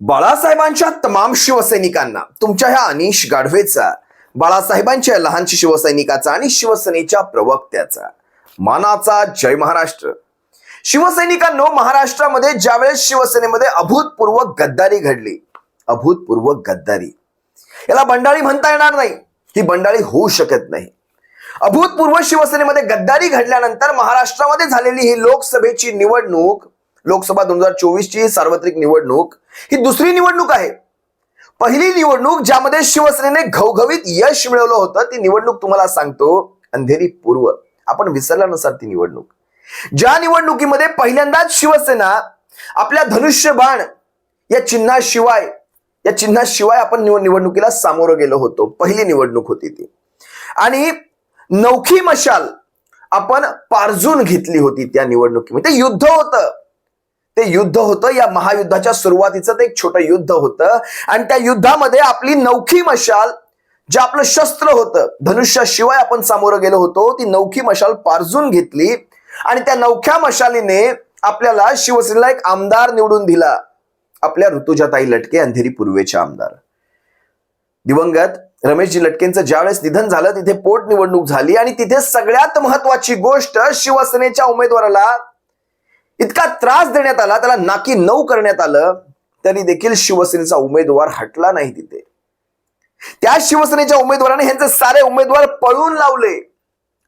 बाळासाहेबांच्या तमाम शिवसैनिकांना तुमच्या ह्या अनिश गाढवेचा बाळासाहेबांच्या लहानशी शिवसैनिकाचा आणि शिवसेनेच्या प्रवक्त्याचा. मानाचा जय महाराष्ट्र. शिवसैनिकांनो महाराष्ट्रामध्ये ज्यावेळेस शिवसेनेमध्ये अभूतपूर्व गद्दारी घडली अभूतपूर्व गद्दारी. याला बंडाळी म्हणता येणार नाही. ही बंडाळी होऊ शकत नाही. अभूतपूर्व शिवसेनेमध्ये गद्दारी घडल्यानंतर महाराष्ट्रामध्ये झालेली ही लोकसभेची निवडणूक लोकसभा दोन हजार चोवीस ची सार्वत्रिक निवडणूक ही दुसरी निवडणूक आहे. पहिली निवडणूक ज्यामध्ये शिवसेनेने घवघवीत यश मिळवलं होतं ती निवडणूक तुम्हाला सांगतो अंधेरी पूर्व. आपण विसरला नसाल ती निवडणूक. ज्या निवडणुकीमध्ये पहिल्यांदाच शिवसेना आपल्या धनुष्यबाण या चिन्हाशिवाय या चिन्हाशिवाय आपण निवडणुकीला सामोरं गेलो होतो. पहिली निवडणूक होती ती. आणि नौखी मशाल आपण पारजून घेतली होती त्या निवडणुकीमध्ये. ते युद्ध होतं. ते युद्ध होतं. या महायुद्धाच्या सुरुवातीचं ते एक छोटं युद्ध होतं. आणि त्या युद्धामध्ये आपली नौखी मशाल जे आपलं शस्त्र होतं धनुष्याशिवाय आपण सामोरं गेलो होतो ती नौखी मशाल पारजून घेतली. आणि त्या नौख्या मशालीने आपल्याला शिवसेनेला एक आमदार निवडून दिला. आपल्या ऋतुजाताई लटके अंधेरी पूर्वेचे आमदार. दिवंगत रमेशजी लटकेंचं ज्यावेळेस निधन झालं तिथे पोटनिवडणूक झाली. आणि तिथे सगळ्यात महत्वाची गोष्ट शिवसेनेच्या उमेदवाराला इतका त्रास देण्यात आला त्याला नाकी नऊ करण्यात आलं तरी देखील शिवसेनेचा उमेदवार हटला नाही तिथे. त्या शिवसेनेच्या उमेदवाराने ह्यांचे सारे उमेदवार पळून लावले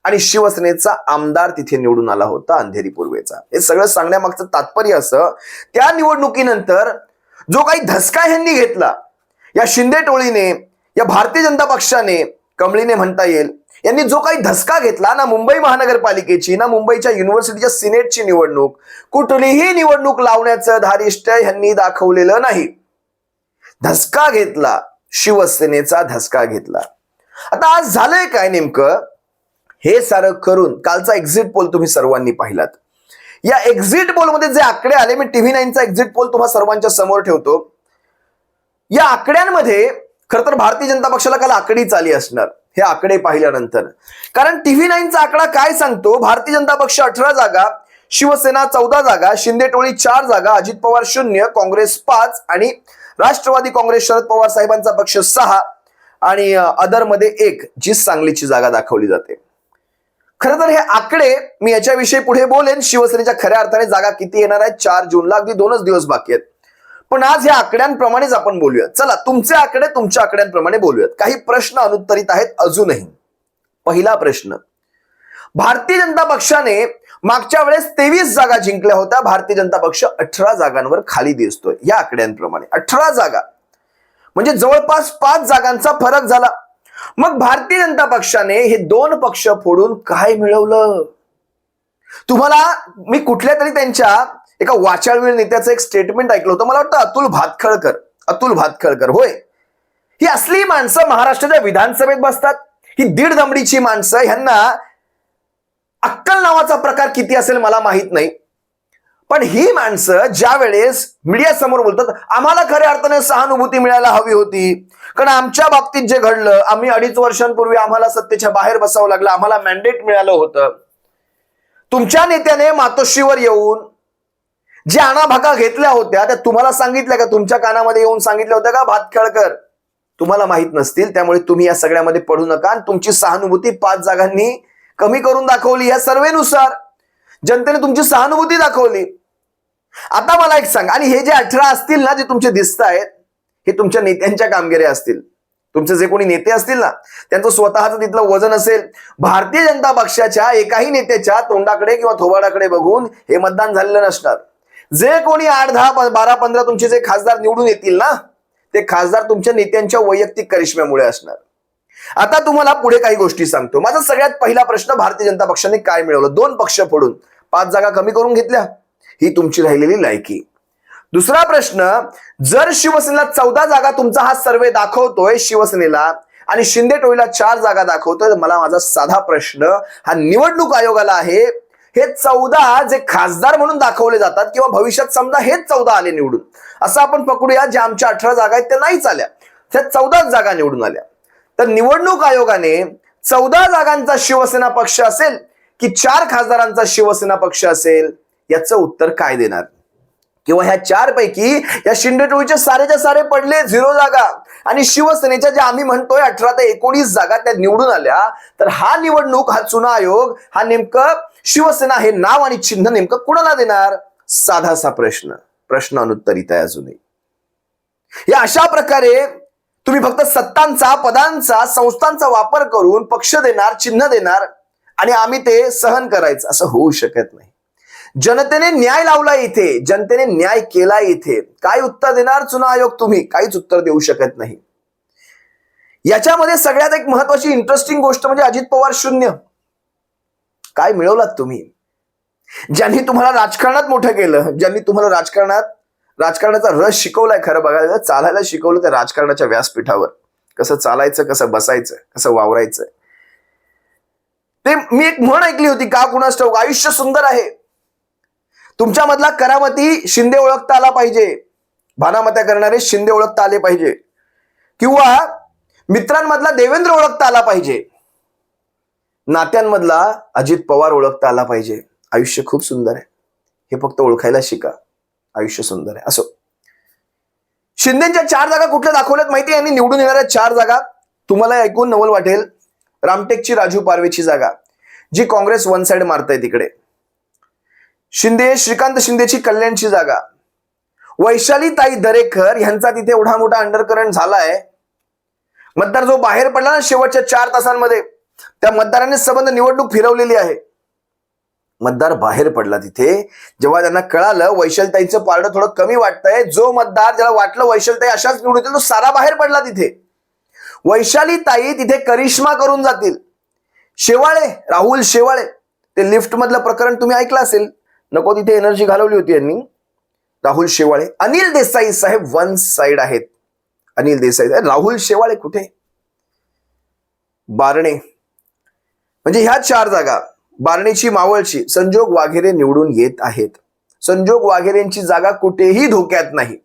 आणि शिवसेनेचा आमदार तिथे निवडून आला होता अंधेरी पूर्वेचा. हे सगळं सांगण्यामागचं तात्पर्य असं त्या निवडणुकीनंतर जो काही धसका ह्यांनी घेतला या शिंदे टोळीने या भारतीय जनता पक्षाने कमळीने म्हणता येईल यांनी जो काही धसका घेतला ना मुंबई महानगरपालिकेची ना मुंबईच्या युनिव्हर्सिटीच्या सिनेटची निवडणूक कुठलीही निवडणूक लावण्याचं धारिष्ट यांनी दाखवलेलं नाही. धसका घेतला शिवसेनेचा धसका घेतला. आता आज झालंय काय नेमकं? हे सारं करून कालचा एक्झिट पोल तुम्ही सर्वांनी पाहिलात. या एक्झिट पोलमध्ये जे आकडे आले मी टीव्ही नाईनचा एक्झिट पोल तुम्हा सर्वांच्या समोर ठेवतो. या आकड्यांमध्ये खर तर भारतीय जनता पक्षाला काल आकडी आली असणार. हे आकडे पाहिल्यानंतर. कारण टीव्ही नाईनचा आकडा काय सांगतो? भारतीय जनता पक्ष अठरा जागा शिवसेना चौदा जागा शिंदे टोळी चार जागा अजित पवार शून्य काँग्रेस पाच आणि राष्ट्रवादी काँग्रेस शरद पवार साहेबांचा पक्ष सहा आणि अदरमध्ये एक जी सांगलीची जागा दाखवली जाते. खरं तर हे आकडे मी याच्याविषयी पुढे बोलेन. शिवसेनेच्या खऱ्या अर्थाने जागा किती येणार आहेत चार जूनला अगदी दोनच दिवस बाकी आहेत. पण आज या आकड्यांप्रमाणेच आपण बोलूयात. चला तुमचे आकडे तुमच्या आकड्यांप्रमाणे बोलूयात. काही प्रश्न अनुत्तरित आहेत अजूनही. पहिला प्रश्न. भारतीय जनता पक्षाने मागच्या वेळेस तेवीस जागा जिंकल्या होत्या. भारतीय जनता पक्ष अठरा जागांवर खाली दिसतोय. या आकड्यांप्रमाणे. अठरा जागा. म्हणजे जवळपास पाच जागांचा फरक झाला. मग भारतीय जनता पक्षाने हे दोन पक्ष फोडून काय मिळवलं? तुम्हाला मी कुठल्या तरी त्यांच्या एका वाचाळवीर नेत्याचं एक स्टेटमेंट ऐकलं होतं. मला वाटतं अतुल भातखळकर अतुल भातखळकर होय. ही असली माणसं महाराष्ट्राच्या विधानसभेत बसतात. ही दीड दमडीची माणसं ह्यांना अक्कल नावाचा प्रकार किती असेल मला माहीत नाही. पण ही माणसं ज्या वेळेस मीडिया समोर बोलतात आम्हाला खऱ्या अर्थाने सहानुभूती मिळायला हवी होती. कारण आमच्या बाबतीत जे घडलं आम्ही अडीच वर्षांपूर्वी आम्हाला सत्तेच्या बाहेर बसावं लागलं आम्हाला मॅन्डेट मिळालं होतं. तुमच्या नेत्याने मातोश्रीवर येऊन जे आणाभाका घेतल्या होत्या त्या तुम्हाला सांगितल्या का? तुमच्या कानामध्ये येऊन सांगितल्या होत्या का? भातखळकर तुम्हाला माहीत नसतील त्यामुळे तुम्ही या सगळ्यामध्ये पडू नका आणि तुमची सहानुभूती पाच जागांनी कमी करून दाखवली या सर्वेनुसार. जनतेने तुमची सहानुभूती दाखवली. आता मला एक सांग आणि हे जे अठरा असतील ना जे तुमचे दिसत आहेत हे तुमच्या नेत्यांच्या कामगिरी असतील. तुमचे जे कोणी नेते असतील ना त्यांचं स्वतःचं तिथलं वजन असेल. भारतीय जनता पक्षाच्या एकाही नेत्याच्या तोंडाकडे किंवा थोबाडाकडे बघून हे मतदान झालेलं नसणार. जे कोणी आठ दहा बारा पंधरा तुमचे जे खासदार निवडून येतील ना ते खासदार तुमच्या नेत्यांच्या वैयक्तिक करिश्म्यामुळे असणार. आता तुम्हाला पुढे काही गोष्टी सांगतो. माझा सगळ्यात पहिला प्रश्न भारतीय जनता पक्षाने काय मिळवलं? दोन पक्ष फोडून. पाच जागा कमी करून घेतल्या. ही तुमची राहिलेली लायकी. दुसरा प्रश्न जर शिवसेनेला चौदा जागा तुमचा हा सर्वे दाखवतोय शिवसेनेला आणि शिंदे टोळीला चार जागा दाखवतोय मला माझा साधा प्रश्न हा निवडणूक आयोगाला आहे हे चौदा जे खासदार म्हणून दाखवले जातात किंवा भविष्यात समजा हेच चौदा आले निवडून असं आपण पकडूया ज्या आमच्या अठरा जागा आहेत त्या नाहीच आल्या. त्या चौदाच जागा निवडून आल्या. तर निवडणूक आयोगाने चौदा जागांचा शिवसेना पक्ष असेल की चार खासदारांचा शिवसेना पक्ष असेल याचं उत्तर काय देणार? किंवा ह्या चार पैकी या शिंदे टोळीचे सारेच्या सारे पडले झिरो जागा. आणि शिवसेनेच्या ज्या आम्ही म्हणतोय अठरा ते एकोणीस जागा त्या निवडून आल्या तर हा निवडणूक हा चुना आयोग हा नेमकं शिवसेना हे नाव आणि चिन्ह नेमकं कुणाला देणार? साधासा प्रश्न. प्रश्न अनुत्तरित आहे अजूनही. या अशा प्रकारे तुम्ही फक्त सत्तांचा पदांचा संस्थांचा वापर करून पक्ष देणार चिन्ह देणार आणि आम्ही ते सहन करायचं. असं होऊ शकत नाही. जनतेने न्याय लावला इथे. जनतेने न्याय केला इथे. काय उत्तर देणार चुना आयोग तुम्ही? काहीच उत्तर देऊ शकत नाही. याच्यामध्ये सगळ्यात एक महत्वाची इंटरेस्टिंग गोष्ट म्हणजे अजित पवार शून्य. काय मिळवलात तुम्ही? ज्यांनी तुम्हाला राजकारणात मोठं केलं ज्यांनी तुम्हाला राजकारणात राजकारणाचा रस शिकवलाय खरं बघायला चालायला शिकवलं त्या राजकारणाच्या व्यासपीठावर. कसं चालायचं कसं बसायचं कसं वावरायचं. ते मी एक म्हण ऐकली होती का कुणास ठाऊक? आयुष्य सुंदर आहे. तुमच्यामधला करामती शिंदे ओळखता आला पाहिजे. भानामत्या करणारे शिंदे ओळखता आले पाहिजे. किंवा मित्रांमधला देवेंद्र ओळखता आला पाहिजे. नात्यांमधला अजित पवार ओळखता आला पाहिजे. आयुष्य खूप सुंदर आहे. हे फक्त ओळखायला शिका. आयुष्य सुंदर आहे. असो. शिंदेच्या चार जागा कुठल्या दाखवल्यात माहिती आहे? आणि निवडून येणाऱ्या चार जागा. तुम्हाला ऐकून नवल वाटेल. रामटेकची राजू पारवेची जागा जी काँग्रेस वन साइड मारताय तिकडे. शिंदे श्रीकांत शिंदेची कल्याणची जागा. वैशाली ताई दरेकर यांचा तिथे एवढा मोठा अंडरकरंट झालाय. मतदार जो बाहेर पडला ना शेवटच्या चार तासांमध्ये त्या मतदारांनी संबंध निवडणूक फिरवलेली आहे. मतदार बाहेर पडला तिथे जेव्हा त्यांना कळालं वैशालताईचं पारडं थोडं कमी वाटतंय जो मतदार ज्याला वाटलं वैशालताई अशाच निवडून येतील तो सारा बाहेर पडला तिथे. वैशाली ताई तिथे करिश्मा करून जातील. शेवाळे राहुल शेवाळे ते लिफ्ट मधलं प्रकरण तुम्ही ऐकलं असेल. नको तिथे एनर्जी घालवली होती यांनी. राहुल शेवाळे अनिल देसाई साहेब वन साइड आहेत. अनिल देसाई साहेब. राहुल शेवाळे कुठे? बारणे. म्हणजे ह्या चार जागा बारणेची मावळची संजोग वाघेरे निवडून येत आहेत. संजोग वाघेरेंची जागा कुठेही धोक्यात नाही.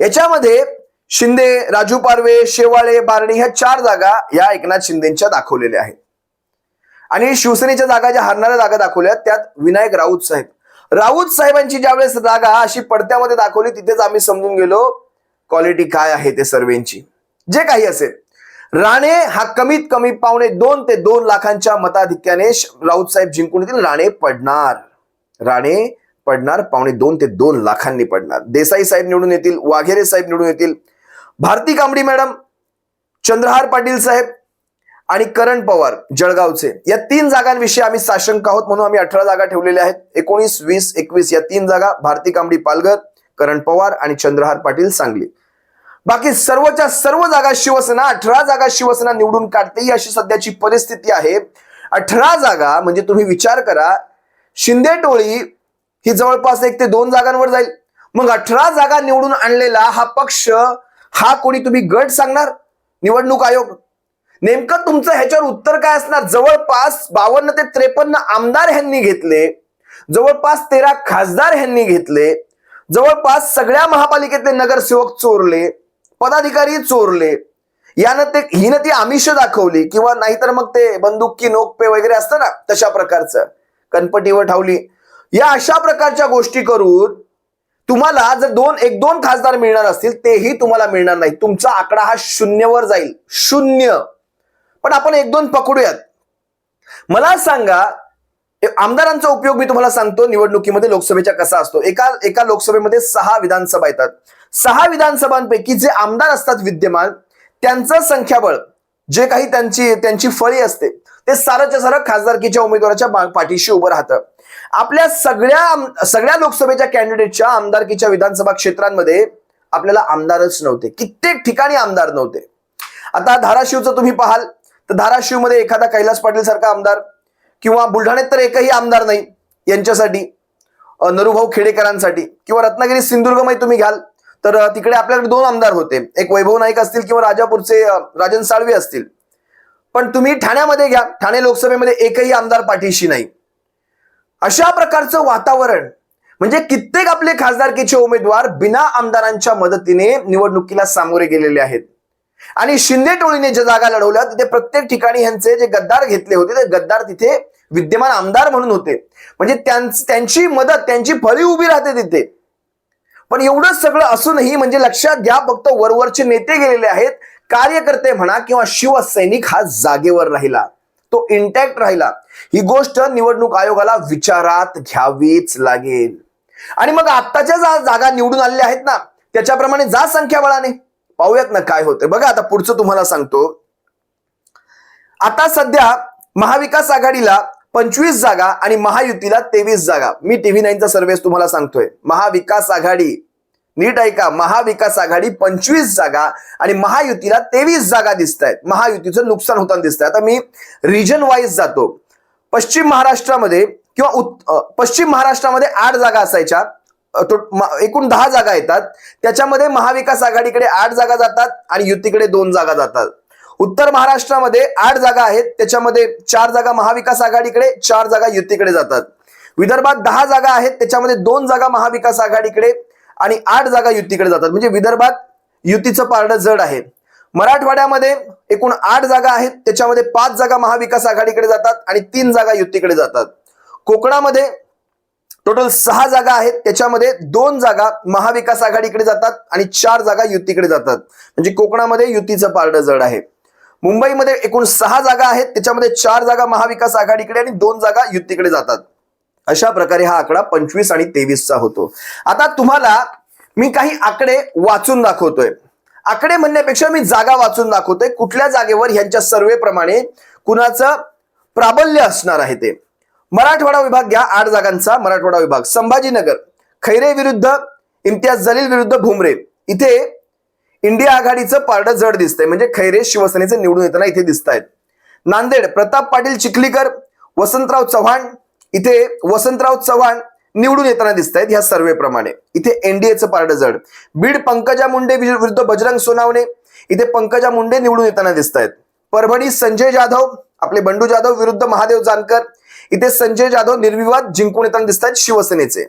याच्यामध्ये शिंदे राजू पारवे शेवाळे बारणे ह्या चार जागा या एकनाथ शिंदेच्या दाखवलेल्या आहेत. आणि शिवसेनेच्या जागा ज्या हरणाऱ्या जागा दाखवल्या त्यात विनायक राऊत साहेब. राऊत साहेबांची ज्यावेळेस जागा अशी पडत्यामध्ये दाखवली तिथेच आम्ही समजून गेलो क्वालिटी काय आहे ते सर्वेंची. जे काही असेल. राणे हा कमीत कमी पावणे दोन ते दोन लाखांच्या मताधिक्याने राऊत साहेब जिंकून येतील. राणे पडणार. राणे पडणार पावणे दोन ते दोन लाखांनी पडणार. देसाई साहेब निवडून येतील वाघेरे साहेब निवडून येतील. भारती कांबडी मॅडम चंद्रहार पाटील साहेब आणि करण पवार जळगावचे. या तीन जागांविषयी आम्ही साशंक आहोत म्हणून आम्ही अठरा जागा ठेवलेल्या आहेत. एकोणीस वीस एकवीस या तीन जागा भारती कांबडी पालघर करण पवार आणि चंद्रहार पाटील सांगली. बाकी सर्वच्या सर्व जागा शिवसेना अठरा जागा शिवसेना निवडून काढते ही अशी सध्याची परिस्थिती आहे. अठरा जागा म्हणजे तुम्ही विचार करा शिंदे टोळी ही जवळपास एक ते दोन जागांवर जाईल. मग अठरा जागा निवडून आणलेला हा पक्ष हा कोणी तुम्ही गट सांगणार? निवडणूक आयोग नेमकं तुमचं ह्याच्यावर उत्तर काय असणार? जवळपास बावन्न ते त्रेपन्न आमदार ह्यांनी घेतले. जवळपास तेरा खासदार ह्यांनी घेतले. जवळपास सगळ्या महापालिकेतले नगरसेवक चोरले. पदाधिकारी चोरले. यानं ते हिनं ती आमिष दाखवली किंवा नाहीतर मग ते बंदुकी नोकपे वगैरे असतं ना तशा प्रकारचं. कनपटीवर ठावली. या अशा प्रकारच्या गोष्टी करून तुम्हाला जर दोन एक दोन खासदार मिळणार असतील तेही तुम्हाला मिळणार नाही. तुमचा आकडा हा शून्यवर जाईल. शून्य. पण आपण एक दोन पकडूयात. मला सांगा आमदारांचा उपयोग मी तुम्हाला सांगतो निवडणुकीमध्ये लोकसभेच्या कसा असतो. एका एका लोकसभेमध्ये सहा विधानसभा येतात. सहा विधानसभांपैकी जे आमदार असतात विद्यमान त्यांचं संख्याबळ जे काही त्यांची त्यांची फळी असते ते सारंच्या सारं खासदारकीच्या उमेदवाराच्या पाठीशी उभं राहतं. आपल्या सगळ्या सगळ्या लोकसभेच्या कॅन्डिडेटच्या आमदारकीच्या विधानसभा क्षेत्रांमध्ये आपल्याला आमदारच नव्हते. कित्येक ठिकाणी आमदार नव्हते. आता धाराशिवचं तुम्ही पाहाल तर धाराशिवमध्ये एखादा कैलास पाटील सारखा आमदार किंवा बुलढाण्यात तर एकही आमदार नाही यांच्यासाठी नरुभाऊ खेडेकरांसाठी किंवा रत्नागिरी सिंधुदुर्गमध्ये तुम्ही घ्याल तर तिकडे आपल्याकडे दोन आमदार होते. एक वैभव नाईक असतील किंवा राजापूरचे राजन साळवे असतील. पण तुम्ही ठाण्यामध्ये घ्या. ठाणे लोकसभेमध्ये एकही आमदार पाठीशी नाही. अशा प्रकारचं वातावरण म्हणजे कित्येक आपले खासदारकीचे उमेदवार बिना आमदारांच्या मदतीने निवडणुकीला सामोरे गेलेले आहेत. आणि शिंदे टोळीने ज्या जागा लढवल्या तिथे प्रत्येक ठिकाणी ह्यांचे जे गद्दार घेतले होते ते गद्दार तिथे विद्यमान आमदार म्हणून होते. म्हणजे त्यांची मदत त्यांची फळी उभी राहते तिथे. पण एवढं सगळं असूनही म्हणजे लक्षात घ्या फक्त वरवरचे नेते गेलेले आहेत कार्यकर्ते म्हणा किंवा शिवसैनिक हा जागेवर राहिला. तो इंटॅक्ट राहिला. ही गोष्ट निवडणूक आयोगाला विचारात घ्यावीच लागेल. आणि मग आत्ताच्या जा जागा निवडून आलेल्या आहेत ना त्याच्याप्रमाणे जा संख्याबळाने. पाहूयात ना काय होते बघा आता पुढचं तुम्हाला सांगतो. आता सध्या महाविकास आघाडीला पंचवीस जागा आणि महायुतीला तेवीस जागा. मी टीव्ही नाईनचा सर्वेस तुम्हाला सांगतोय. महाविकास आघाडी नीट ऐका महाविकास आघाडी पंचवीस जागा आणि महायुतीला तेवीस जागा दिसत आहेत महायुतीचं नुकसान होताना दिसत आता मी रिजन वाईज जातो. पश्चिम महाराष्ट्रामध्ये किंवा पश्चिम महाराष्ट्रामध्ये आठ जागा असायच्या. तो एकूण दहा जागा येतात. त्याच्यामध्ये महाविकास आघाडीकडे आठ जागा जातात आणि युतीकडे दोन जागा जातात. उत्तर महाराष्ट्रामध्ये आठ जागा आहेत. त्याच्यामध्ये चार जागा महाविकास आघाडीकडे चार जागा युतीकडे जातात. विदर्भात दहा जागा आहेत. त्याच्यामध्ये दोन जागा महाविकास आघाडीकडे आणि आठ जागा युतीकडे जातात. म्हणजे विदर्भात युतीचं पारडं जड आहे. मराठवाड्यामध्ये एकूण आठ जागा आहेत. त्याच्यामध्ये पाच जागा महाविकास आघाडीकडे जातात आणि तीन जागा युतीकडे जातात. कोकणामध्ये टोटल सहा जागा आहेत. त्याच्यामध्ये दोन जागा महाविकास आघाडीकडे जातात आणि चार जागा युतीकडे जातात. म्हणजे कोकणामध्ये युतीचं पारडं जड आहे. मुंबईमध्ये एकूण सहा जागा आहेत. त्याच्यामध्ये चार जागा महाविकास आघाडीकडे आणि दोन जागा युतीकडे जातात. अशा प्रकारे हा आकडा पंचवीस आणि तेवीसचा होतो. आता तुम्हाला मी काही आकडे वाचून दाखवतोय. आकडे म्हणण्यापेक्षा मी जागा वाचून दाखवतोय. कुठल्या जागेवर ह्यांच्या सर्वेप्रमाणे कुणाचं प्राबल्य असणार आहे ते? मराठवाडा विभाग घ्या आठ जागांचा मराठवाडा विभाग. संभाजीनगर खैरे विरुद्ध इम्तियाज जलील विरुद्ध भुमरे. इथे इंडिया आघाडीचं पारडं जड दिसतंय. म्हणजे खैरे शिवसेनेचे निवडून येताना इथे दिसत आहेत नांदेड प्रताप पाटील चिखलीकर वसंतराव चव्हाण इथे वसंतराव चव्हाण निवडून येताना दिसत आहेत ह्या सर्वेप्रमाणे. इथे एनडीएचं पारडं जड. बीड पंकजा मुंडे विरुद्ध बजरंग सोनावणे. इथे पंकजा मुंडे निवडून येताना दिसत आहेत परभणी संजय जाधव आपले बंडू जाधव विरुद्ध महादेव जानकर. इथे संजय जाधव निर्विवाद जिंकून येताना दिसत आहेत शिवसेनेचे.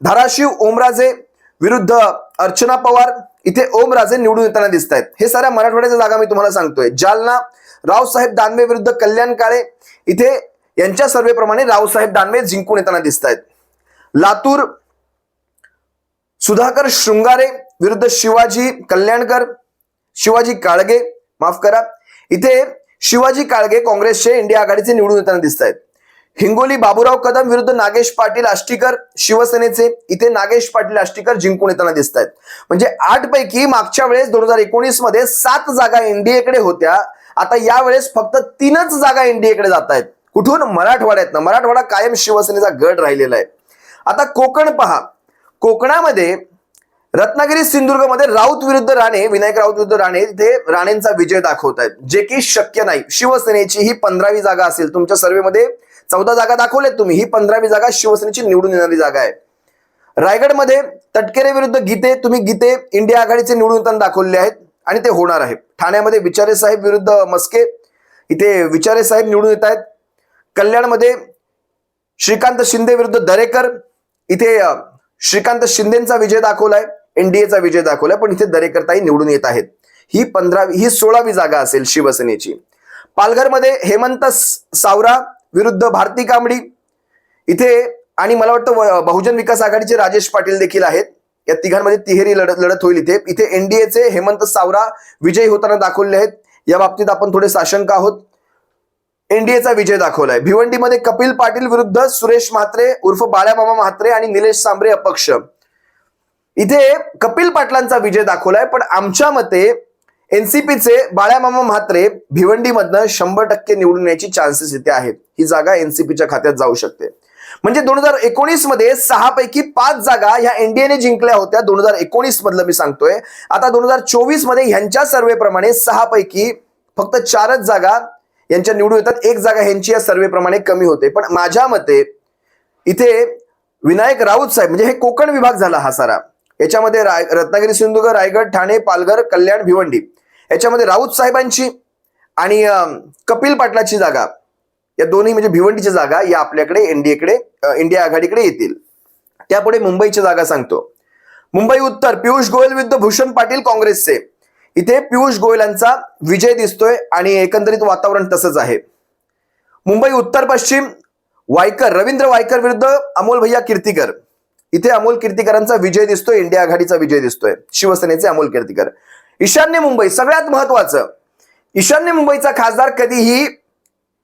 धाराशिव ओमराजे विरुद्ध अर्चना पवार इथे ओमराजे निवडून येताना दिसत आहेत हे साऱ्या मराठवाड्याच्या जागा मी तुम्हाला सांगतोय. जालना रावसाहेब दानवे विरुद्ध कल्याण काळे इथे यांच्या सर्वेप्रमाणे रावसाहेब दानवे जिंकून येताना दिसत आहेत लातूर सुधाकर शृंगारे विरुद्ध शिवाजी कल्याणकर शिवाजी काळगे माफ करा इथे शिवाजी काळगे काँग्रेसचे इंडिया आघाडीचे निवडून येताना दिसत आहेत हिंगोली बाबूराव कदम विरुद्ध नागेश पाटील आष्टीकर शिवसेनेचे. इथे नागेश पाटील आष्टीकर जिंकून येताना दिसत आहेत म्हणजे आठ पैकी मागच्या वेळेस दोन हजार एकोणीसमध्ये सात जागा एनडीएकडे होत्या. आता यावेळेस फक्त तीनच जागा एनडीएकडे जात आहेत कुठून? मराठवाड्यातनं मराठवाडा कायम शिवसेनेचा गड राहिलेला आहे. आता कोकण पहा. कोकणामध्ये रत्नागिरी सिंधुदुर्गमध्ये राऊत विरुद्ध राणे विनायक राऊत विरुद्ध राणे इथे राणेंचा विजय दाखवत आहेत जे की शक्य नाही. शिवसेनेची ही पंधरावी जागा असेल. तुमच्या सर्वेमध्ये चौदा जागा दाखवल्यात तुम्ही. ही पंधरावी जागा शिवसेनेची निवडून येणारी जागा आहे. रायगडमध्ये तटकेरे विरुद्ध गीते तुम्ही गीते इंडिया आघाडीचे निवडून येताना दाखवले आहेत आणि ते होणार आहे. ठाण्यामध्ये विचारे साहेब विरुद्ध मस्के इथे विचारे साहेब निवडून येत आहेत. कल्याणमध्ये श्रीकांत शिंदे विरुद्ध दरेकर इथे श्रीकांत शिंदेचा विजय दाखवलाय एनडीएचा विजय दाखवलाय पण इथे दरेकरताही निवडून येत आहेत. ही पंधरावी ही सोळावी जागा असेल शिवसेनेची. पालघरमध्ये हेमंत सावरा विरुद्ध भारती कांबडी इथे आणि मला वाटतं बहुजन विकास आघाडीचे राजेश पाटील देखील आहेत. या तिघांमध्ये तिहेरी लढत लढत होईल इथे. इथे एनडीएचे हेमंत सावरा विजयी होताना दाखवले आहेत. या बाबतीत आपण थोडे साशंक आहोत. एनडीएचा विजय दाखवलाय. भिवंडीमध्ये कपिल पाटील विरुद्ध सुरेश म्हात्रे उर्फ बाळ्यामामा म्हात्रे आणि निलेश सांबरे अपक्ष. इथे कपिल पाटलांचा विजय दाखवलाय पण आमच्या मते एनसीपीचे बाळ्यामामा म्हात्रे भिवंडीमधनं शंभर टक्के निवडून यायची चान्सेस इथे आहेत. ही जागा एनसीपीच्या खात्यात जाऊ शकते. म्हणजे दोन हजार एकोणीसमध्ये सहा पैकी पाच जागा ह्या एनडीएने जिंकल्या होत्या. दोन हजार एकोणीस मधलं मी सांगतोय. आता दोन हजार चोवीसमध्ये ह्यांच्या सर्वेप्रमाणे सहा पैकी फक्त चारच जागा यांच्या निवडून येतात. एक जागा ह्यांची या सर्वेप्रमाणे कमी होते. पण माझ्या मते इथे विनायक राऊत साहेब म्हणजे हे कोकण विभाग झाला हा सारा. याच्यामध्ये राय रत्नागिरी सिंधुदुर्ग रायगड ठाणे पालघर कल्याण भिवंडी. याच्यामध्ये राऊत साहेबांची आणि कपिल पाटलाची जागा. या दोन्ही म्हणजे भिवंडीच्या जागा या आपल्याकडे एनडीएकडे इंडिया आघाडीकडे येतील. त्यापुढे मुंबईची जागा सांगतो. मुंबई उत्तर पियुष गोयल विरुद्ध भूषण पाटील काँग्रेसचे. इथे पियुष गोयलांचा विजय दिसतोय आणि एकंदरीत वातावरण तसंच आहे. मुंबई उत्तर पश्चिम वायकर रवींद्र वायकर विरुद्ध अमोल भैया कीर्तीकर. इथे अमोल कीर्तीकरांचा विजय दिसतोय इंडिया आघाडीचा विजय दिसतोय. शिवसेनेचे अमोल कीर्तीकर. ईशान्य मुंबई सगळ्यात महत्वाचं. ईशान्य मुंबईचा खासदार कधीही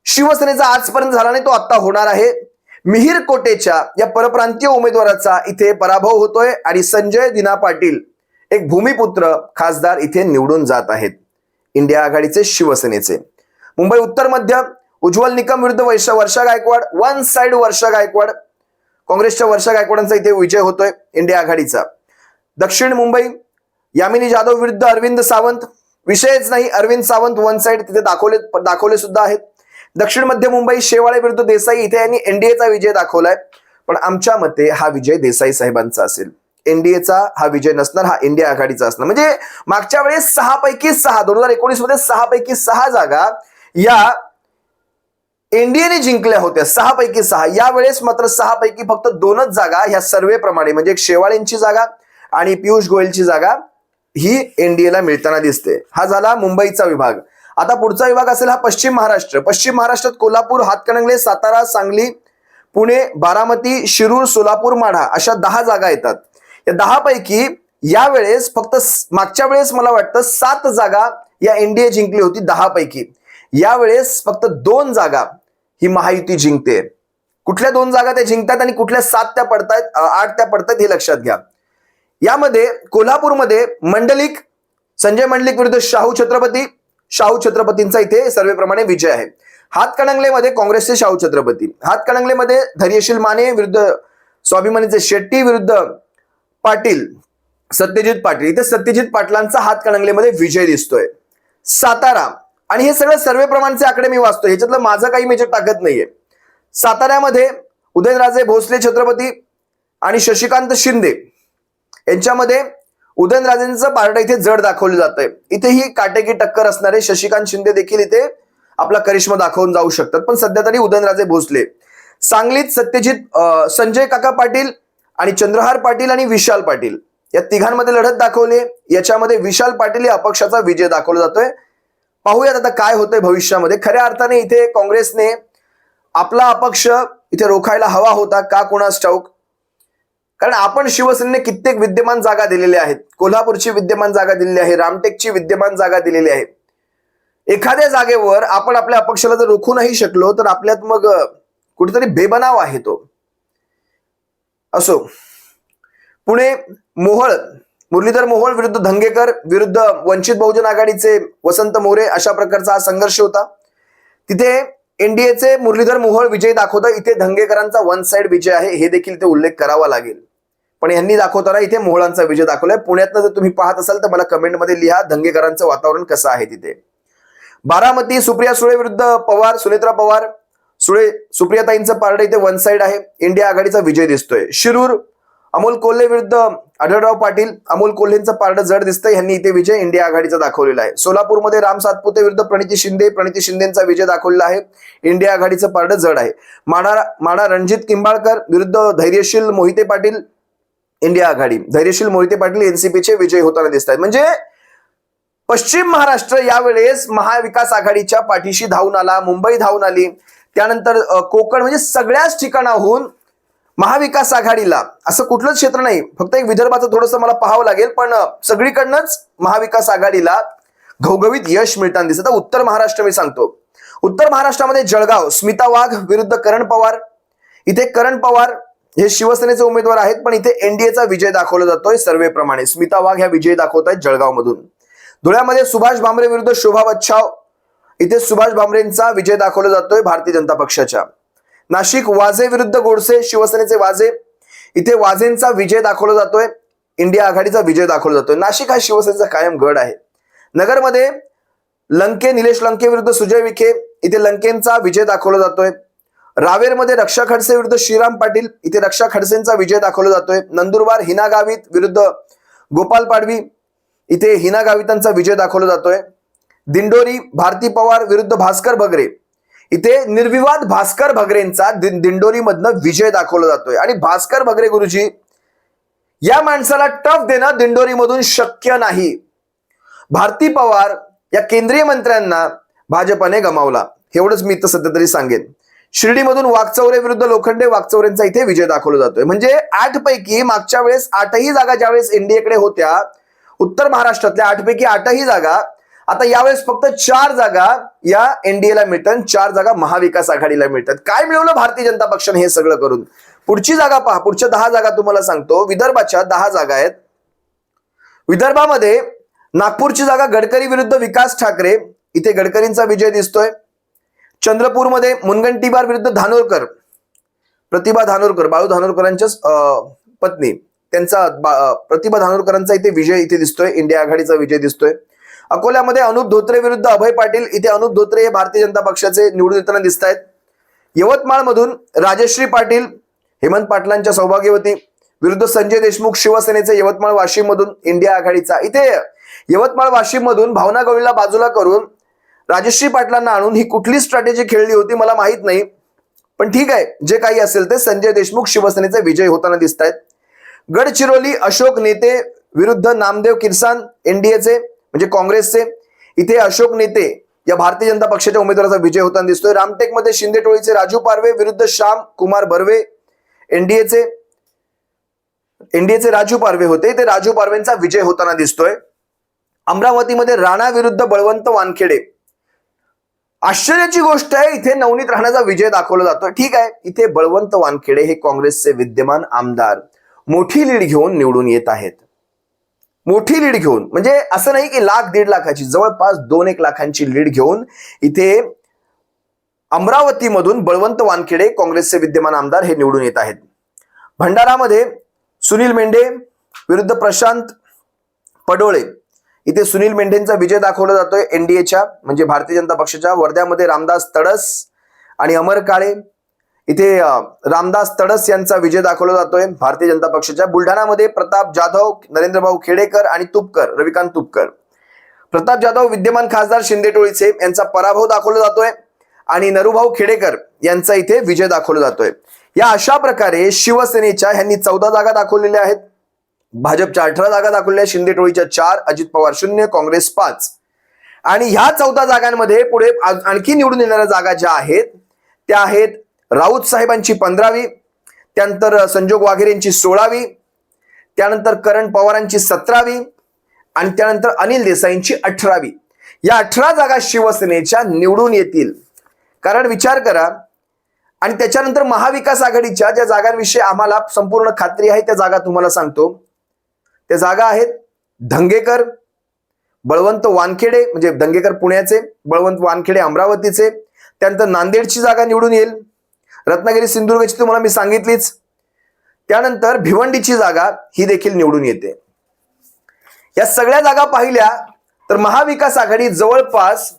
शिवसेनेचा आजपर्यंत झाला नाही तो आता होणार आहे. मिहीर कोटेच्या या परप्रांतीय उमेदवाराचा इथे पराभव होतोय आणि संजय दिना पाटील एक भूमिपुत्र खासदार इथे निवडून जात आहेत. इंडिया आघाडीचे शिवसेनेचे. मुंबई उत्तर मध्य उज्ज्वल निकम विरुद्ध वैश्य वर्षा गायकवाड वन साइड वर्षा गायकवाड. काँग्रेसच्या वर्षा गायकवाडांचा इथे विजय होतोय इंडिया आघाडीचा. दक्षिण मुंबई यामिनी जाधव विरुद्ध अरविंद सावंत. विषयच नाही अरविंद सावंत वन साइड तिथे दाखवले दाखवले सुद्धा आहेत. दक्षिण मध्य मुंबई शेवाळे विरुद्ध देसाई इथे यांनी एनडीएचा विजय दाखवलाय. पण आमच्या मते हा विजय देसाई साहेबांचा असेल. एनडीएचा हा विजय नसणार हा इंडिया आघाडीचा असणार. म्हणजे मागच्या वेळेस सहा पैकी सहा दोन हजार एकोणीसमध्ये सहा पैकी सहा जागा या एनडीएने जिंकल्या होत्या. सहा पैकी सहा. यावेळेस मात्र सहा पैकी फक्त दोनच जागा ह्या सर्वे प्रमाणे म्हणजे एक शेवाळेंची जागा आणि पियुष गोयलची जागा ही एनडीएला मिळताना दिसते. हा झाला मुंबईचा विभाग. आता पुढचा विभाग असेल हा पश्चिम महाराष्ट्र. पश्चिम महाराष्ट्रात कोल्हापूर हातकणंगले सातारा सांगली पुणे बारामती शिरूर सोलापूर माढा अशा दहा जागा येतात. या दहा पैकी यावेळेस फक्त मागच्या वेळेस मला वाटतं सात जागा या एनडीए जिंकली होती दहा पैकी यावेळेस फक्त दोन जागा ही महायुती जिंकते. कुठल्या दोन जागा त्या जिंकतात आणि कुठल्या सात त्या पडतायत आठ त्या पडतायत हे लक्षात घ्या. यामध्ये कोल्हापूरमध्ये मंडलिक संजय मंडलिक विरुद्ध शाहू छत्रपती शाहू छत्रपतींचा इथे सर्वेप्रमाणे विजय आहे. हातकणंगलेमध्ये काँग्रेसचे शाहू छत्रपती. हातकणंगलेमध्ये धैर्यशील माने विरुद्ध स्वाभिमानीचे शेट्टी विरुद्ध पाटील सत्यजित पाटील. इथे सत्यजित पाटलांचा हातकणंगलेमध्ये विजय दिसतोय. सातारा. आणि हे सगळं सर्वे प्रमाणचे आकडे मी वाचतोय. ह्याच्यातलं माझं काही मेजर टाकत नाहीये. साताऱ्यामध्ये उदयनराजे भोसले छत्रपती आणि शशिकांत शिंदे यांच्यामध्ये उदयनराजेंचं पार्ट इथे जड दाखवलं जात आहे इथे ही काटेकी टक्कर असणारे शशिकांत शिंदे देखील इथे आपला करिश्मा दाखवून जाऊ शकतात. पण सध्या तरी उदयनराजे भोसले. सांगलीत सत्यजित संजय काका पाटील आणि चंद्रहार पाटील आणि विशाल पाटील या तिघांमध्ये लढत दाखवली याच्यामध्ये विशाल पाटील या अपक्षाचा विजय दाखवला जातोय. पाहूयात आता काय होतंय भविष्यामध्ये. खऱ्या अर्थाने इथे काँग्रेसने आपला अपक्ष इथे रोखायला हवा होता. का कोणास ठाऊक? कारण आपण शिवसेनेने कित्येक विद्यमान जागा दिलेल्या आहेत. कोल्हापूरची विद्यमान जागा दिलेली आहे. रामटेकची विद्यमान जागा दिलेली आहे. एखाद्या जागेवर आपण आपल्या अपक्षाला जर रोखू नाही शकलो तर आपल्यात मग कुठेतरी बेबनाव आहे तो. असो. पुणे मोहळ मुरलीधर मोहोळ विरुद्ध धंगेकर विरुद्ध वंचित बहुजन आघाडीचे वसंत मोरे अशा प्रकारचा हा संघर्ष होता. तिथे एनडीएचे मुरलीधर मोहोळ विजय दाखवतं इथे धंगेकरांचा वन साइड विजय आहे. हे देखील ते उल्लेख करावा लागेल. पण यांनी दाखवताना इथे मोहळांचा विजय दाखवलाय. पुण्यातनं जर तुम्ही पाहत असाल तर मला कमेंटमध्ये लिहा धंगेकरांचं वातावरण कसं आहे तिथे. बारामती सुप्रिया सुळे विरुद्ध पवार सुनेत्रा पवार. सुळे सुप्रियाताईंचं पारडं इथे वन साइड आहे. इंडिया आघाडीचा विजय दिसतोय. शिरूर अमोल कोल्हे विरुद्ध आढळराव पाटील. अमोल कोल्हेंचं पारडं जड दिसतंय. यांनी इथे विजय इंडिया आघाडीचा दाखवलेला आहे. सोलापूरमध्ये राम सातपुते विरुद्ध प्रणिती शिंदे. प्रणिती शिंदेचा विजय दाखवलेला आहे. इंडिया आघाडीचं पारडं जड आहे. माडा माडा रणजित किंबाळकर विरुद्ध धैर्यशील मोहिते पाटील. इंडिया आघाडी. धैर्यशील मोहिते पाटील एनसीपीचे विजय होताना दिसत आहेत म्हणजे पश्चिम महाराष्ट्र यावेळेस महाविकास आघाडीच्या पाठीशी धावून आला मुंबई धावून आली. त्यानंतर कोकण म्हणजे सगळ्याच ठिकाणाहून महाविकास आघाडीला. असं कुठलंच क्षेत्र नाही. फक्त एक विदर्भाचं थोडंसं मला पाहावं लागेल पण सगळीकडनंच महाविकास आघाडीला घवघवीत यश मिळताना दिसत. उत्तर महाराष्ट्र मी सांगतो. उत्तर महाराष्ट्रामध्ये जळगाव स्मिता वाघ विरुद्ध करण पवार. इथे करण पवार हे शिवसेनेचे उमेदवार आहेत पण इथे एनडीएचा विजय दाखवला जातोय सर्वेप्रमाणे. स्मिता वाघ ह्या विजय दाखवत आहेत जळगावमधून. धुळ्यामध्ये सुभाष भामरे विरुद्ध शोभा बच्छाव. इथे सुभाष भामरेंचा विजय दाखवला जातोय भारतीय जनता पक्षाच्या. नाशिक वाझे विरुद्ध गोडसे शिवसेनेचे वाझे. इथे वाझेंचा विजय दाखवला जातोय. इंडिया आघाडीचा विजय दाखवला जातोय. नाशिक हा शिवसेनेचा कायम गड आहे. नगरमध्ये लंके निलेश लंके विरुद्ध सुजय विखे. इथे लंकेंचा विजय दाखवला जातोय. रावेरमध्ये रक्षा खडसे विरुद्ध श्रीराम पाटील. इथे रक्षा खडसेंचा विजय दाखवला जातोय. नंदुरबार हिना गावित विरुद्ध गोपाल पाडवी. इथे हिना गावितांचा विजय दाखवला जातोय. दिंडोरी भारती पवार विरुद्ध भास्कर भगरे. इथे निर्विवाद भास्कर भगरेंचा दिंडोरीमधनं विजय दाखवला जातोय. आणि भास्कर भगरे गुरुजी या माणसाला टफ देणं दिंडोरीमधून शक्य नाही. भारती पवार या केंद्रीय मंत्र्यांना भाजपाने गमावला. एवढंच मी तर सध्या तरी सांगेन. शिर्डीमधून वाकचौरे विरुद्ध लोखंडे वाकचौरेंचा इथे विजय दाखवला जातोय. म्हणजे आठ पैकी मागच्या वेळेस आठही जागा ज्यावेळेस एनडीएकडे होत्या उत्तर महाराष्ट्रातल्या आठ पैकी आठही जागा आता यावेळेस फक्त चार जागा या एनडीएला मिळतात चार जागा महाविकास आघाडीला मिळतात. काय मिळवलं भारतीय जनता पक्षाने हे सगळं करून? पुढची जागा पहा पुढच्या दहा जागा तुम्हाला सांगतो. विदर्भाच्या दहा जागा आहेत. विदर्भामध्ये नागपूरची जागा गडकरी विरुद्ध विकास ठाकरे इथे गडकरींचा विजय दिसतोय. चंद्रपूरमध्ये मुनगंटीवार विरुद्ध धानोरकर प्रतिभा धानोरकर बाळू धानोरकरांच्याच पत्नी. त्यांचा बा- प्रतिभा धानोरकरांचा इथे विजय इथे दिसतोय. इंडिया आघाडीचा विजय दिसतोय. अकोल्यामध्ये अनुप धोत्रे विरुद्ध अभय पाटील. इथे अनुप धोत्रे हे भारतीय जनता पक्षाचे निवडून येताना दिसत आहेत यवतमाळमधून राजश्री पाटील हेमंत पाटलांच्या सौभाग्यवती विरुद्ध संजय देशमुख शिवसेनेचे यवतमाळ वाशिम मधून इंडिया आघाडीचा. इथे यवतमाळ वाशिम मधून भावना गवळीला बाजूला करून राजश्री पाटलांना आणून ही कुठली स्ट्रॅटेजी खेळली होती मला माहीत नाही. पण ठीक आहे जे काही असेल ते संजय देशमुख शिवसेनेचे विजय होताना दिसत आहेत गडचिरोली अशोक नेते विरुद्ध नामदेव किरसान एनडीएचे म्हणजे काँग्रेसचे. इथे अशोक नेते या भारतीय जनता पक्षाच्या उमेदवाराचा विजय होताना दिसतोय. रामटेकमध्ये शिंदे टोळीचे राजू पारवे विरुद्ध श्याम कुमार बर्वे एनडीएचे एनडीएचे राजू पारवे होते. ते राजू पारवेंचा विजय होताना दिसतोय. अमरावतीमध्ये राणा विरुद्ध बळवंत वानखेडे. आश्चर्याची गोष्ट आहे इथे नवनीत राणाचा विजय दाखवला जातो. ठीक आहे इथे बळवंत वानखेडे हे काँग्रेसचे विद्यमान आमदार मोठी लीड घेऊन निवडून येत आहेत. मोठी लीड घेऊन म्हणजे असं नाही की लाख दीड लाखाची जवळपास दोन एक लाखांची लीड घेऊन इथे अमरावतीमधून बळवंत वानखेडे काँग्रेसचे विद्यमान आमदार हे निवडून येत आहेत. भंडारामध्ये सुनील मेंढे विरुद्ध प्रशांत पडोळे इथे सुनील मेंढेंचा विजय दाखवला जातोय एनडीएच्या म्हणजे भारतीय जनता पक्षाच्या. वर्ध्यामध्ये रामदास तडस आणि अमर काळे. इथे रामदास तडस यांचा विजय दाखवला जातोय भारतीय जनता पक्षाच्या. बुलढाणामध्ये प्रताप जाधव नरेंद्रभाऊ खेडेकर आणि तुपकर रविकांत तुपकर. प्रताप जाधव विद्यमान खासदार शिंदे टोळीचे यांचा पराभव दाखवला जातोय. आणि नरुभाऊ खेडेकर यांचा इथे विजय दाखवला जातोय. या अशा प्रकारे शिवसेनेच्या ह्यांनी चौदा जागा दाखवलेल्या आहेत. भाजपच्या अठरा जागा दाखवलेल्या शिंदे टोळीच्या चार अजित पवार शून्य काँग्रेस पाच. आणि ह्या चौदा जागांमध्ये पुढे आणखी निवडून येणाऱ्या जागा ज्या आहेत त्या आहेत राऊत साहेबांची पंधरावी त्यानंतर संजोग वाघेरे यांची सोळावी त्यानंतर करण पवारांची सतरावी आणि त्यानंतर अनिल देसाईंची अठरावी. या अठरा जागा शिवसेनेच्या निवडून येतील. कारण विचार करा आणि त्याच्यानंतर महाविकास आघाडीच्या ज्या जागांविषयी आम्हाला संपूर्ण खात्री आहे त्या जागा तुम्हाला सांगतो. त्या जागा आहेत. धंगेकर बळवंत वानखेडे म्हणजे दंगेकर पुण्याचे बळवंत वानखेडे अमरावतीचे. त्यानंतर नांदेडची जागा निवडून येईल. रत्नागिरी सिंधुदुर्गची तुम्हाला मी सांगितलीच. त्यानंतर भिवंडीची जागा ही देखील निवडून येते. या सगळ्या जागा पाहिल्या तर महाविकास आघाडी जवळपास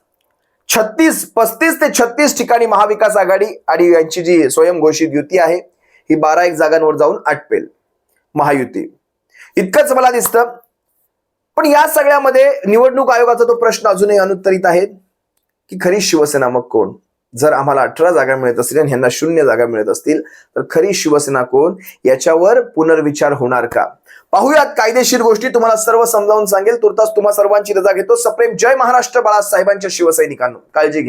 छत्तीस पस्तीस ते छत्तीस ठिकाणी महाविकास आघाडी आणि यांची जी स्वयंघोषित युती आहे ही बारा एक जागांवर जाऊन आटपेल. महायुती. इतकंच मला दिसतं. पण या सगळ्यामध्ये निवडणूक आयोगाचा तो प्रश्न अजूनही अनुत्तरित आहे की खरी शिवसेना मग कोण? जर आम्हाला अठरा जागा मिळत असतील आणि ह्यांना शून्य जागा मिळत असतील तर खरी शिवसेना कोण? याच्यावर पुनर्विचार होणार का? पाहूयात कायदेशीर गोष्टी तुम्हाला सर्व समजावून सांगेल. तुर्तास तुम्हा सर्वांची रजा घेतो. सप्रेम जय महाराष्ट्र बाळासाहेबांच्या शिवसैनिकांनो. काळजी घ्या.